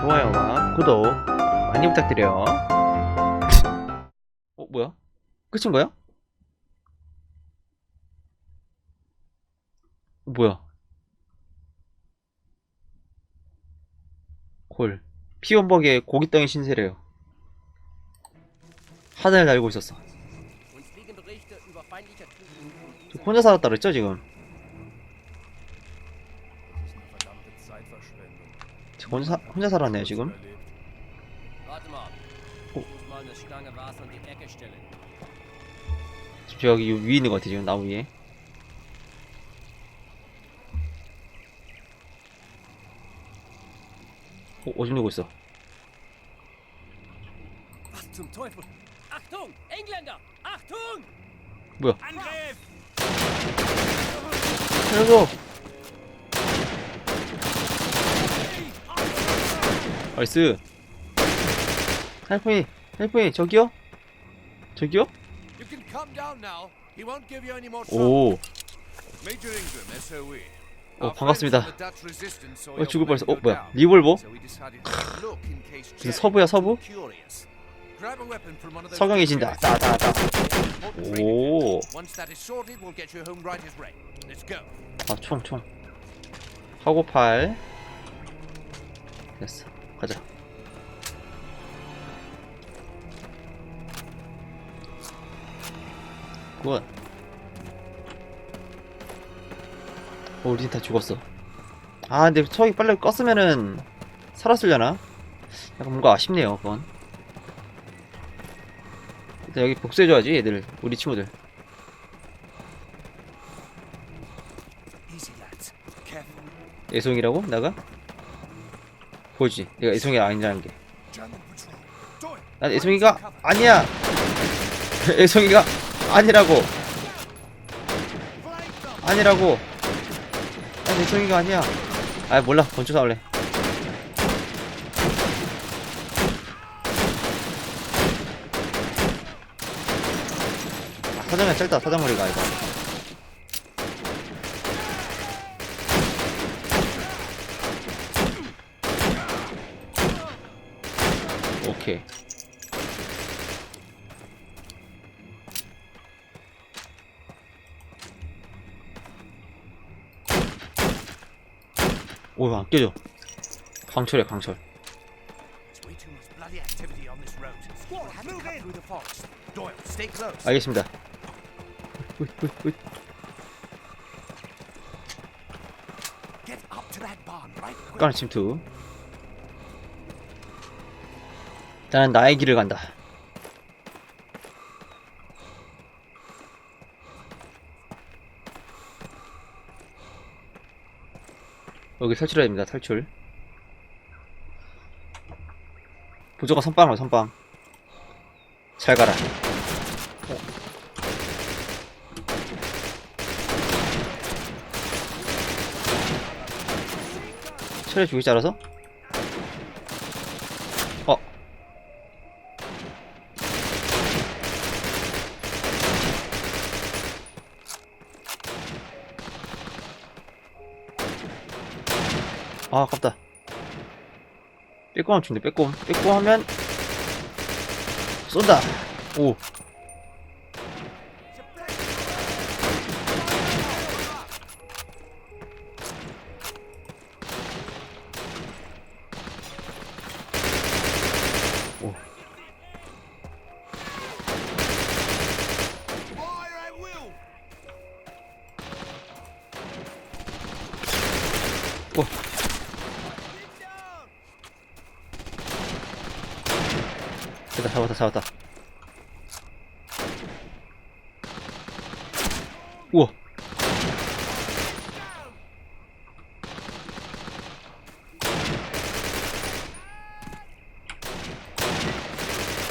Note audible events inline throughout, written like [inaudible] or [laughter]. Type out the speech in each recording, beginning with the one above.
좋아요와 구독 많이 부탁드려요. 어, 뭐야? 끝인 거야? 뭐야? 콜. 피온버기의 고기 땅의 신세래요. 하늘 날고 있었어. 저 혼자 살았다 그랬죠, 지금? 혼자, 사- 혼자 살았네요, 지금? Oh. 지금 저기 위에 있는 것 같아, 지금 나무 위에. 어, 오줌 누고 있어. 뭐야? 살려줘! 나이스! 헬프이! 헬프이! 저기요? 저기요? You can calm down now. He won't give you any more trouble. 오! Major Ingram, SOE. 어, Our 반갑습니다. friends from the Dutch resistance saw 어, your 죽을 뻔했어. 어, go 뭐야? down. 리볼버? So we decided to have a look in case 무슨 Jack 서부야, was 서부? curious. Grab a weapon from one of those 석영해진다. guys. 따다다. Important training. 오! Once that is sorted, we'll get you home right as rain. Let's go. 아, 총, 총. 하고 팔. 됐어. 가자. 굿. 어, 우리 팀다 죽었어. 아, 근데 저기 빨리 껐으면은 살았으려나? 약간 뭔가 아쉽네요, 그건. 일단 여기 복수해줘야지, 얘들. 우리 친구들. 애송이라고? 내가? 보여주지. 내가 애송이 아니라는 게. 난 애송이가 아니야. [laughs] 애송이가 아니라고. 아니라고. 난 애송이가 아니야. 아 몰라. 사올래. 아, 사장이 짧다. 사장머리가 이거. 오케이. 오, 안 깨져. 강철이야, 강철. 알겠습니다. 까는 침투. 나는 나의 길을 간다. 여기 탈출해야 됩니다. 탈출. 무조건 선빵으로 선빵. 잘 가라. 처리 죽이지 않아서? 아, 아깝다. 빼꼼 하면 죽네, 빼꼼. 빼꼼 하면, 쏜다! 오. 잡았다, 잡았다. 우와.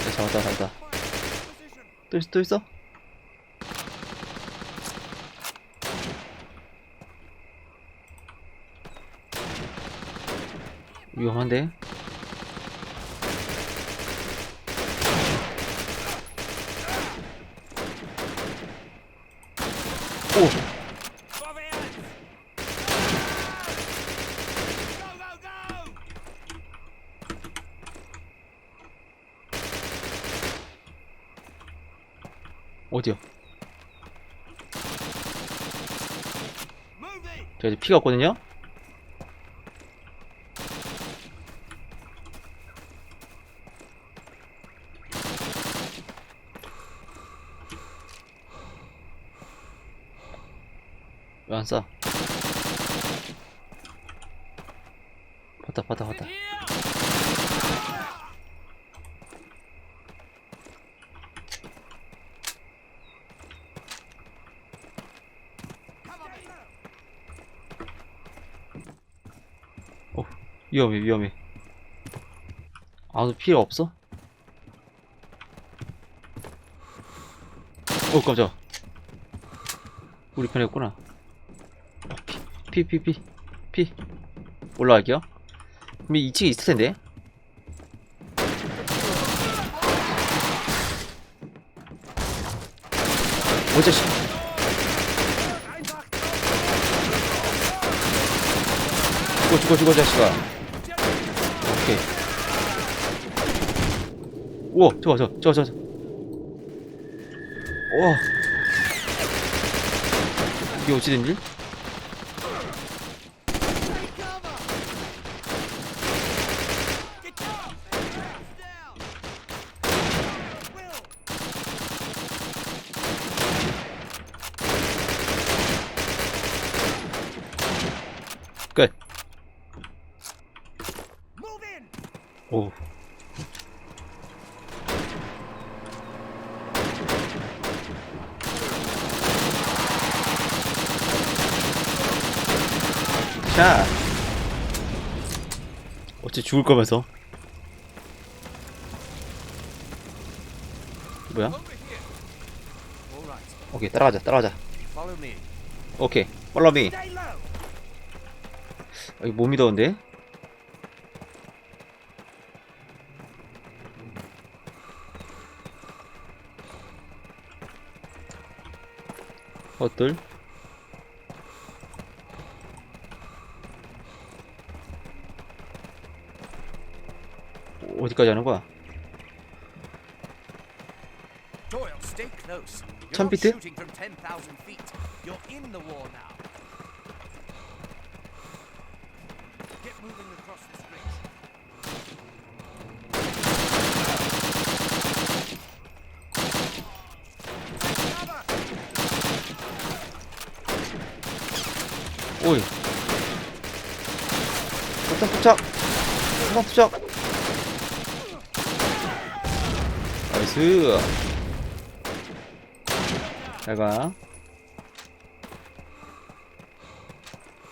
네, 잡았다, 잡았다. 또 있어, 또 있어? 위험한데? 오! Vorwärts! Go, go, go! 어디요? 이제 피가 없거든요? 왜 안 쏴? 봤다 봤다 봤다 Here! 어 위험해 위험해 아무 필요 없어? 어 깜짝 우리 편이었구나 어, 피, 피, 피, 피, 피. 올라갈게요. 그럼 2층에 있을 텐데. 어째 씨. 죽어, 죽어, 죽어, 자식아. 오케이. 우와, 저, 저, 저, 저. 우와. 이게 어찌 된 일? 끝. Move in! 오. 자. 어째 죽을 거면서. 뭐야? 오케이, 따라가자, 따라가자. follow me. 오케이, follow me. Stay low! 아, 이거 못 믿었는데? 헛들 어디까지 하는 거야? 천 피트? shooting from 10,000 feet. You're in the war now. Get moving across this bridge. Cover! 오이 폭탄 투척 폭탄 투척 나이스. 잘가.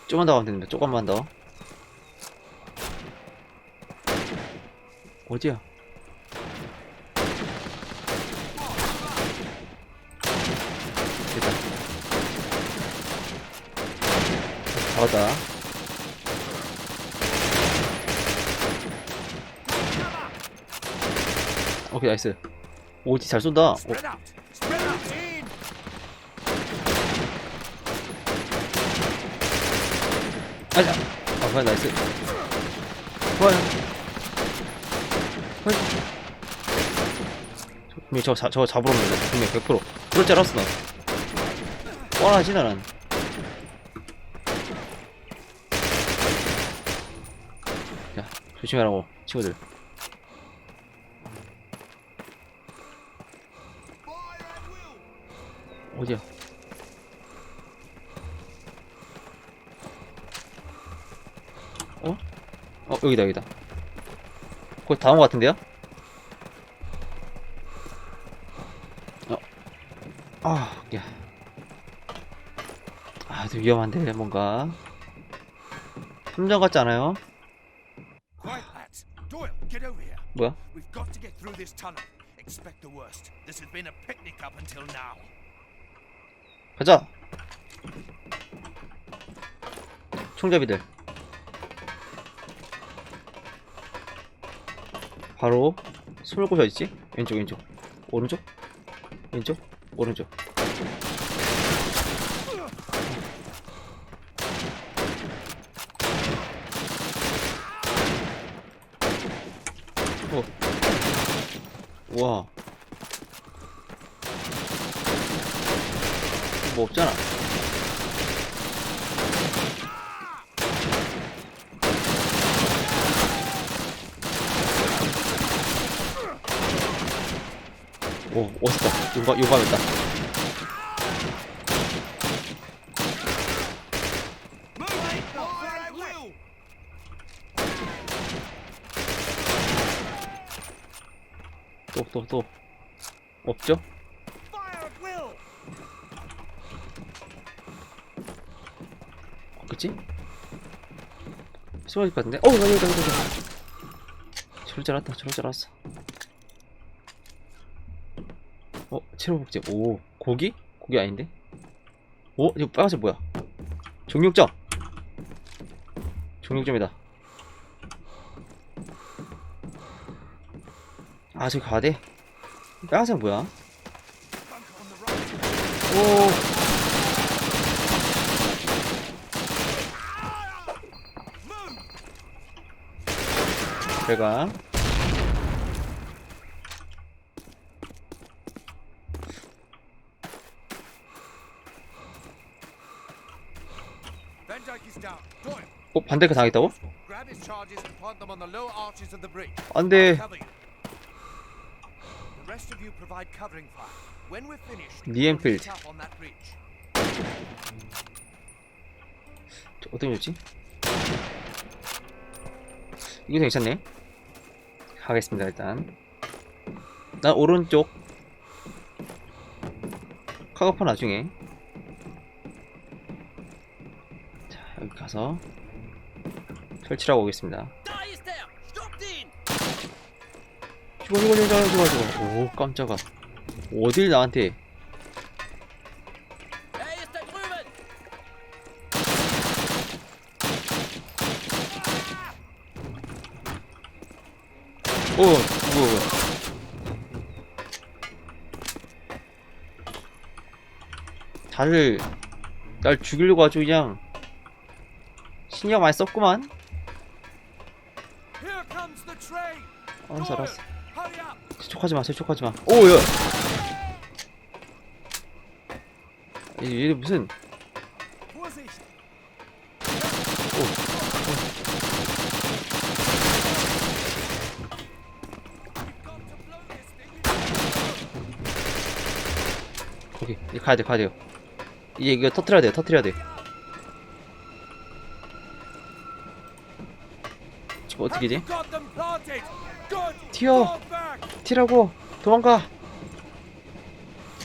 조금만 더 가면 됩니다. 조금만 더. 어디야? 됐다. 잡았다. 오케이 나이스 오지 잘 쏜다. 오! In! 아자 아 그래 나이스. 좋아요. 분명히 저거, 자, 저거 잡으러 오는 거야 분명히 100% 그럴 줄 알았어 나. 뻔하지 나는 자 조심하라고 친구들 어디야 어? 어 여기다 여기다 거의 다온 것 같은데요? 어. 아, 야. 아, 좀 위험한데, 뭔가. 함정 같지 않아요? 뭐야? We've got to get through this tunnel. Expect the worst. This has been a picnic up until now. 가자! 총잡이들. 바로, 숨을 곳이 어딨지? 왼쪽, 왼쪽. 오른쪽? 왼쪽? 오른쪽. 어. 우와. 뭐 없잖아. 오, Fire at will! 또, 또, 또. 없죠? 없겠지? 쏘아질 것 같은데? 어, 여기, 여기, 여기, 여기. 저럴 줄 알았다, 저럴 줄 알았어. 어, 체로복제. 오, 고기? 고기 아닌데? 오, 이거 빨간색 뭐야? 종육점! 종육점이다. 아, 저기 가야 돼? 빨간색 뭐야? 오, 제가 Van Dyke is down. Doyle, 어, 반대가 당했다고? grab his charges and plant them on the lower arches of the bridge. 안 돼. Cover you. The rest of you provide on that bridge. 저 어떤 거지? 이거 괜찮네. 가겠습니다 일단. 난 오른쪽. 카가파 나중에. 자 여기 가서 설치하고 오겠습니다. 죽어 죽어 죽어 죽어 죽어. 오 깜짝아. 어딜 나한테? 오 뭐야? 다들 날 죽이려고 아주 그냥 신경 많이 썼구만. 알았어 알았어. Hurry up. 재촉하지 마, 재촉하지 마. 오, 야! 얘, 얘 무슨. 거기, 얘 가야 돼, 가야 돼요. 얘 이거 터트려야 돼요, 터트려야 돼. 지금 어떻게 지 튀어! 튀라고! 도망가!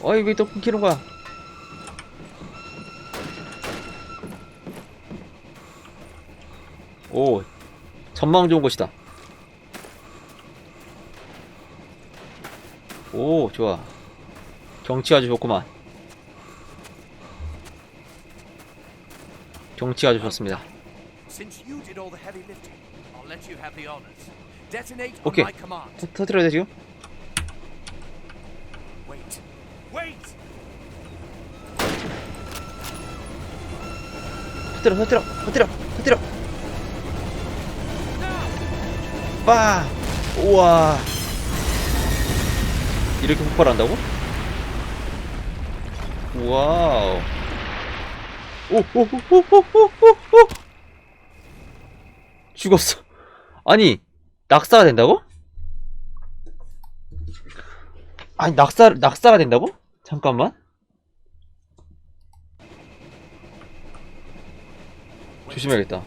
어이, 왜 또 끊기는 거야? 오, 전망 좋은 곳이다. 오, 좋아. 경치 아주 좋구만. 경치 아주 좋습니다. Since you did all the heavy lifting, I'll let you have the honors. Command. 터, 터트려야 돼, 지금? 터뜨려, 터뜨려, 터뜨려, 터뜨려. 빠! 우와. 이렇게 폭발한다고? 와우. 오, 오, 오, 오, 오, 오, 오, 오. 죽었어. 아니, 낙사가 된다고? 아니, 낙사, 낙사가 된다고? 잠깐만. 조심해야겠다.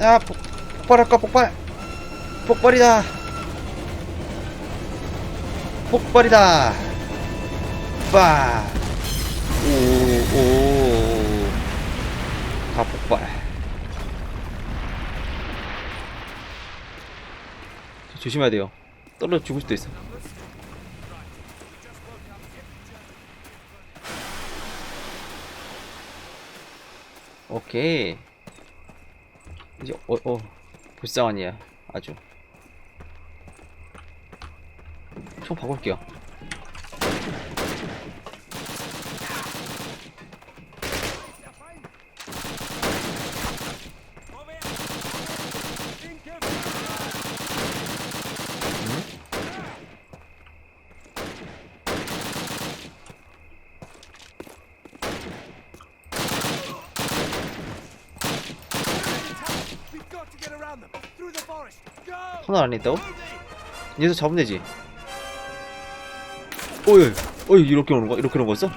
야, 폭, 폭발할까, 폭발! 폭발이다! 폭발이다! 빠! 오, 오. 다 폭발. 조심해야 돼요. 떨어져 죽을 수도 있어. 오케이. 이제 어, 어 불쌍하니야 아주 총 바꿀게요 got to get around them. Through the forest. 터널 안에 있다고? 얘서 잡으면 되지. 어이, 어이, 이렇게 오는 거? 이렇게 오는 거였어?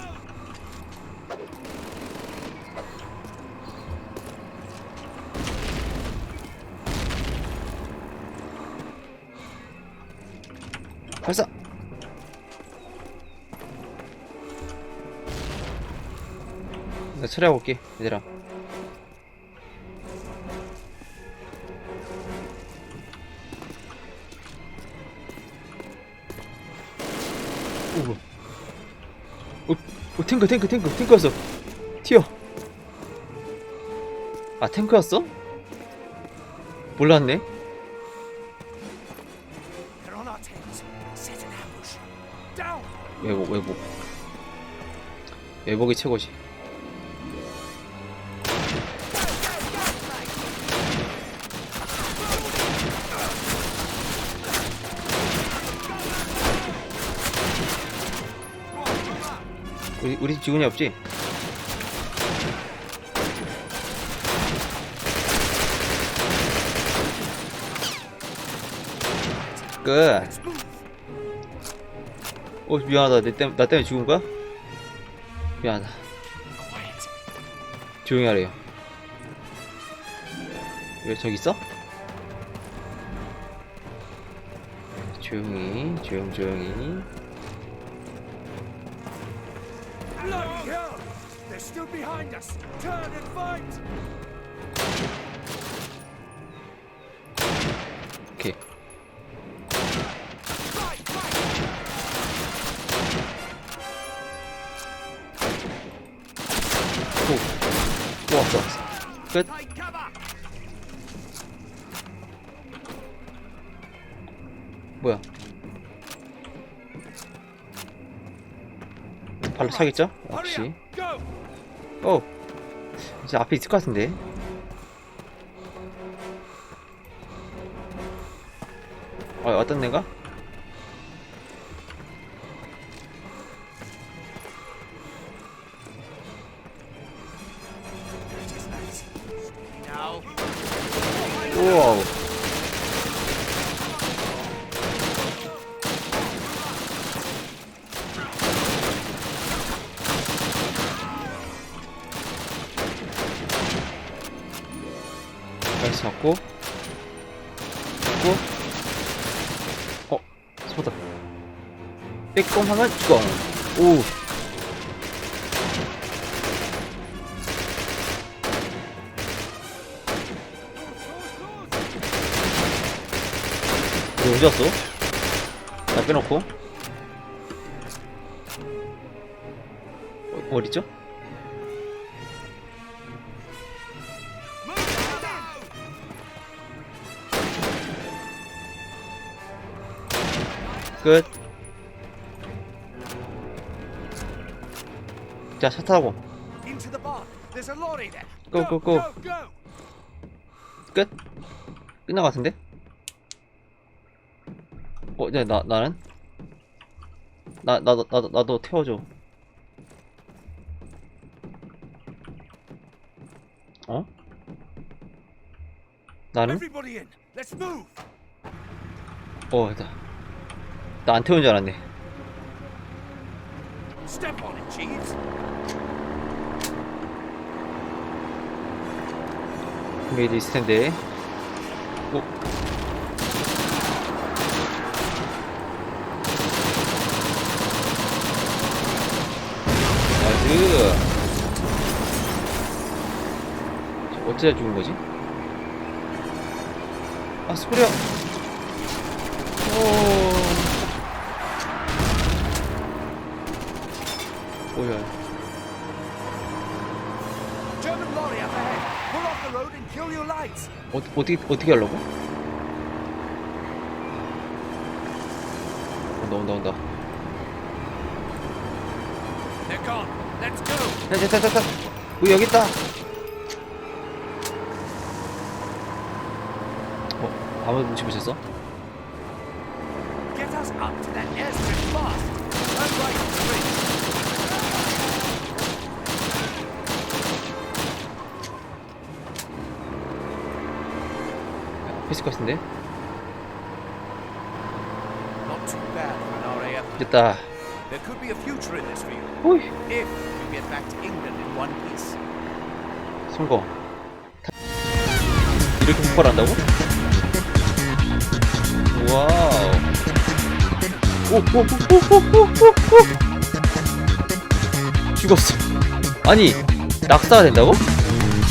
발사! 나 처리하고 올게, 얘들아. 탱크, 탱크, 탱크, 탱크였어. 튀어. 아, 탱크였어? 몰랐네. 외복, 외복. 외복이 최고지. 우리, 우리 집 직원이 없지? 끝. 어 미안하다 내 땜, 나 때문에 죽은 거야? 미안하다. 조용히 하래요 왜 저기 있어? 조용히 조용 조용히 Bloody hell! They're still behind us! Turn and fight! Okay. Oh. War dogs. Good. Hurry 역시! 어 이제 앞에 있을 것 같은데 어 어떤 데가? 죽어 오 이거 어디 갔어? 나 빼놓고 어, 어디죠? 끝. 자, 차 타고. Go! 끝? 끝난 것 같은데? 어, 이제 나, 나는? 나, 나도, 나도, 나도 태워줘. 어? 나는? 어, 나, 나안 태운 줄 알았네. Step on it, Jeeves. 메이드 있을 텐데. 어? 나이스. 저 어찌다 죽은 거지? 아, 소리야. 오. Lights. 어, 어떻게, 어떻게 하려고? 온다, 온다, 온다. They're gone. Let's go. 야, 됐다, 됐다. 우리 여기 있다. 어, 아무도 못 집으셨어? Get us up to that airstrip fast. Turn right on the bridge. 있을 것 같은데. 됐다 piece. 성공 이렇게 폭발을 한다고? 와우 오오오오오오오 죽었어 아니 낙사가 된다고?